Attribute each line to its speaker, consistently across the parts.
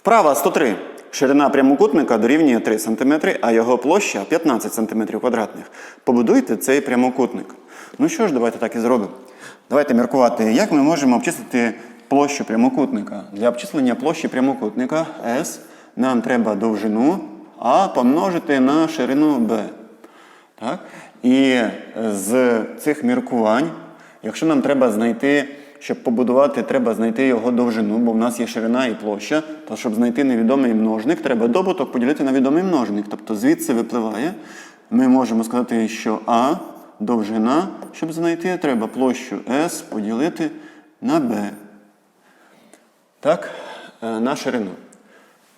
Speaker 1: Вправа 103. Ширина прямокутника дорівнює 3 см, а його площа 15 см квадратних. Побудуйте цей прямокутник. Ну що ж, давайте так і зробимо. Давайте міркувати, як ми можемо обчислити площу прямокутника. Для обчислення площі прямокутника S нам треба довжину А помножити на ширину B. Так? І з цих міркувань, якщо нам треба знайти, щоб побудувати, треба знайти його довжину, бо в нас є ширина і площа, то щоб знайти невідомий множник, треба добуток поділити на відомий множник. Тобто звідси випливає, ми можемо сказати, що А довжина, щоб знайти, треба площу S поділити на B. Так, е, на ширину.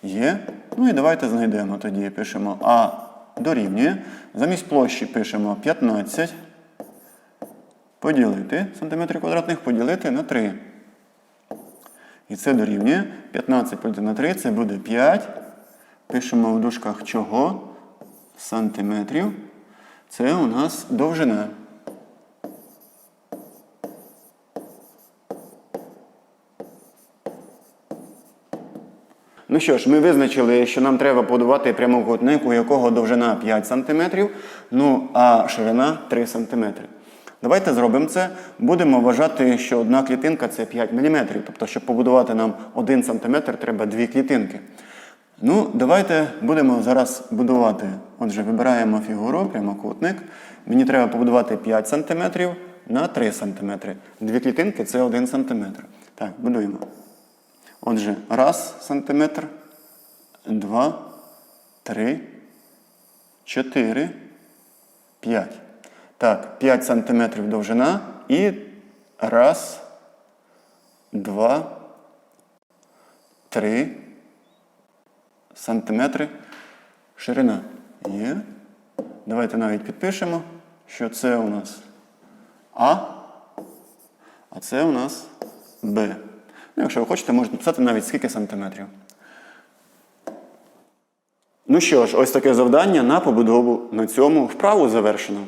Speaker 1: Є. Ну і давайте знайдемо тоді. Пишемо А дорівнює. Замість площі пишемо 15. Поділити сантиметрів квадратних поділити на 3. І це дорівнює 15 поділити на 3, це буде 5. Пишемо в дужках чого? Сантиметрів. Це у нас довжина. Ну що ж, ми визначили, що нам треба побудувати прямокутник, у якого довжина 5 см, ну а ширина 3 см. Давайте зробимо це. Будемо вважати, що одна клітинка це 5 мм. Тобто, щоб побудувати нам 1 см, треба дві клітинки. Ну, давайте будемо зараз будувати. Отже, вибираємо фігуру, прямокутник. Мені треба побудувати 5 см на 3 см. Дві клітинки це 1 см. Так, будуємо. Отже, раз сантиметр, два, три, чотири, п'ять. Так, 5 сантиметрів довжина і раз, два, три сантиметри ширина. Є. Давайте навіть підпишемо, що це у нас А, а це у нас Б. Ну, якщо ви хочете, можете написати навіть скільки сантиметрів. Ну що ж, ось таке завдання на побудову на цьому вправу завершено.